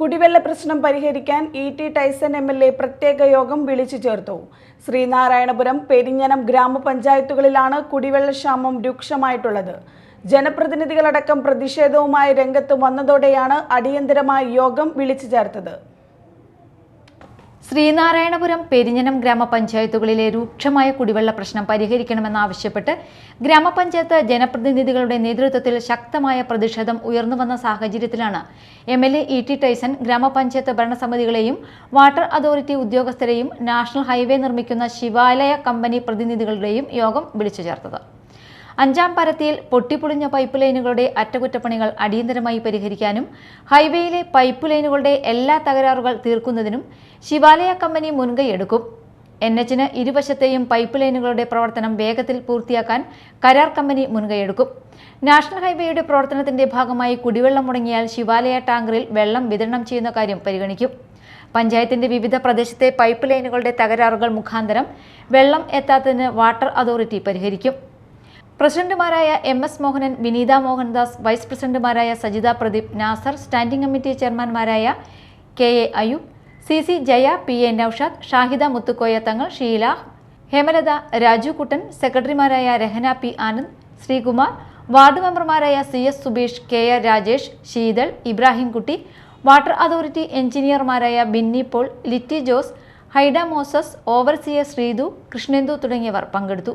കുടിവെള്ള പ്രശ്നം പരിഹരിക്കാൻ E T Tyson M L A പ്രത്യേക യോഗം വിളിച്ചു ചേർത്തു. ശ്രീനാരായണപുരം പെരിഞ്ഞനം ഗ്രാമപഞ്ചായത്തുകളിലാണ് കുടിവെള്ളക്ഷാമം രൂക്ഷമായിട്ടുള്ളത്. ജനപ്രതിനിധികളടക്കം പ്രതിഷേധവുമായി രംഗത്ത് വന്നതോടെയാണ് അടിയന്തരമായി യോഗം വിളിച്ചു ചേർത്തത്. ശ്രീനാരായണപുരം പെരിഞ്ഞനം ഗ്രാമപഞ്ചായത്തുകളിലെ രൂക്ഷമായ കുടിവെള്ള പ്രശ്നം പരിഹരിക്കണമെന്നാവശ്യപ്പെട്ട് ഗ്രാമപഞ്ചായത്ത് ജനപ്രതിനിധികളുടെ നേതൃത്വത്തിൽ ശക്തമായ പ്രതിഷേധം ഉയർന്നുവന്ന സാഹചര്യത്തിലാണ് M L A E T Tyson ഗ്രാമപഞ്ചായത്ത് ഭരണസമിതികളെയും വാട്ടർ അതോറിറ്റി ഉദ്യോഗസ്ഥരെയും നാഷണൽ ഹൈവേ നിർമ്മിക്കുന്ന ശിവാലയ കമ്പനി പ്രതിനിധികളുടെയും യോഗം വിളിച്ചു ചേർത്തത്. അഞ്ചാം പരത്തിയിൽ പൊട്ടിപ്പൊളിഞ്ഞ പൈപ്പ് ലൈനുകളുടെ അറ്റകുറ്റപ്പണികൾ അടിയന്തരമായി പരിഹരിക്കാനും ഹൈവേയിലെ പൈപ്പ് ലൈനുകളുടെ എല്ലാ തകരാറുകൾ തീർക്കുന്നതിനും ശിവാലയ കമ്പനി മുൻകൈയെടുക്കും എൻ എച്ചിന് ഇരുവശത്തെയും പൈപ്പ് ലൈനുകളുടെ പ്രവർത്തനം വേഗത്തിൽ പൂർത്തിയാക്കാൻ കരാർ കമ്പനി മുൻകൈയെടുക്കും നാഷണൽ ഹൈവേയുടെ പ്രവർത്തനത്തിന്റെ ഭാഗമായി കുടിവെള്ളം മുടങ്ങിയാൽ ശിവാലയ ടാങ്കറിൽ വെള്ളം വിതരണം ചെയ്യുന്ന കാര്യം പരിഗണിക്കും. പഞ്ചായത്തിന്റെ വിവിധ പ്രദേശത്തെ പൈപ്പ് ലൈനുകളുടെ തകരാറുകൾ മുഖാന്തരം വെള്ളം എത്താത്തതിന് വാട്ടർ അതോറിറ്റി പരിഹരിക്കും. പ്രസിഡന്റുമാരായ M S Mohanan Vineetha Mohandas vice പ്രസിഡന്റുമാരായ Sajitha Pradeep Nasar standing committee ചെയർമാൻമാരായ K A Ayub C C Jaya P A Noushad Shahida Muthukoya Thangal Sheela Hemalatha Raju Kuttan സെക്രട്ടറിമാരായ രഹന പി ആനന്ദ് ശ്രീകുമാർ വാർഡ് മെമ്പർമാരായ C S Subeesh K R Rajesh Sheethal Ibrahimkutty water authority എഞ്ചിനീയർമാരായ Binny Paul Litty Jose Haida Moses overseer Sreethu Krishnendu തുടങ്ങിയവർ പങ്കെടുത്തു.